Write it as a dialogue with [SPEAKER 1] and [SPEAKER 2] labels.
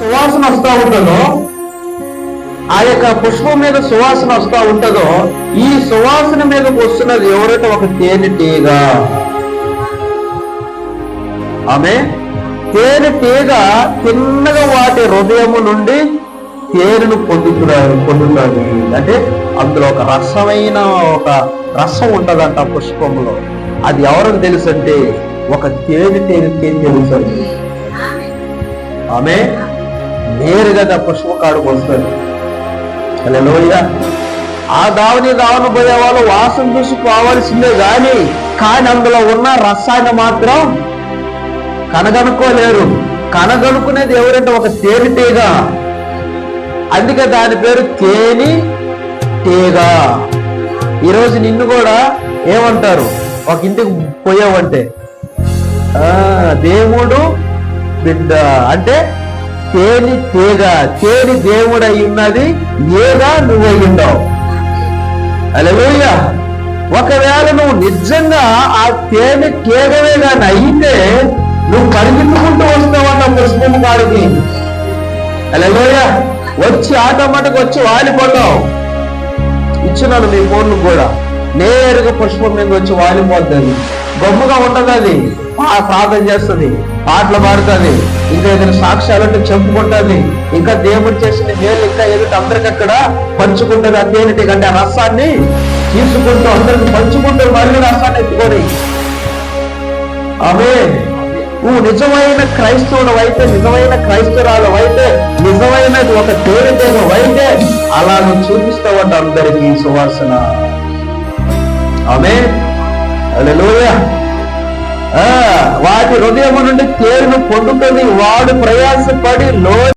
[SPEAKER 1] సువాసన వస్తూ ఉంటుందో ఆ యొక్క పుష్పం మీద సువాసన వస్తూ ఉంటుందో ఈ సువాసన మీద వస్తున్నది ఎవరంటే ఒక తేనెటీగ ఆమె తేనెటీగ తిన్నగా వాటి హృదయము నుండి తేనెను పొందుతున్నారు పొందుతుంది. అంటే అందులో ఒక రసమైన ఒక రసం ఉంటుందంట పుష్పంలో. అది ఎవరికి తెలుసు అంటే ఒక తేనె తెలుసు ఆమె నేరుగా నా పుష్ప కాడుకు వస్తుంది హల్లెలూయా. ఆ దావని దావను పోయే వాళ్ళు వాసన చూసి పోవాల్సిందే కానీ కానీ అందులో ఉన్న రసాయన మాత్రం కనగనుకోలేరు. కనగనుకునేది ఎవరంటే ఒక తేనె తీగ. అందుకే దాని పేరు తేని తీగ. ఈరోజు నిన్ను కూడా ఏమంటారు? ఒక ఇంటికి పోయావంటే. ఆ దేవుడు బిడ్డ. అంటే తేని తీగ తేని దేవుడు ఉన్నది ఏగా నువ్వు అయి ఉండవు ఒకవేళ నువ్వు నిజంగా ఆ తేనె తీగవే కానీ అయితే నువ్వు పరిగెత్తుకుంటూ వస్తావన్న పుష్పము కాడికి అలలోయ వచ్చి ఆటోమేటిక్ వచ్చి వాలిపోతావు. ఇచ్చినాను మీ ఫోన్లు కూడా. నేరుగా పుష్పం మీద వచ్చి వాలిపోతుంది గొప్పగా ఉంటది అది ఆ ప్రార్థన చేస్తుంది. పాటలు పాడుతుంది. ఇంకా ఏదైనా సాక్ష్యాలు అంటే చెప్పుకుంటుంది. ఇంకా దేవుడు చేసిన మేలు ఇంకా ఎదుటి అందరికి అక్కడ పంచుకుంటుంది. ఆ తేనెటి కంటే ఆ రసాన్ని తీసుకుంటూ అందరికి పంచుకుంటూ మళ్ళీ రసాన్ని ఎత్తుకొని. అవే నువ్వు నిజమైన క్రైస్తవుడు అయితే నిజమైన క్రైస్తవురాలు అయితే నిజమైన ఒక దేవుడితో అయితే అలా నువ్వు చూపిస్తావంట అందరికీ సువాసన. ఆమె హల్లెలూయా. వాటి హృదయం నుండి తేరును పొందుతుంది వాడు ప్రయాసపడి లో